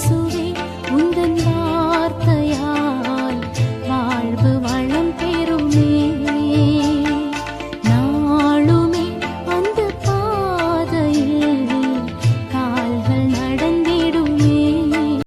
속에 온단 말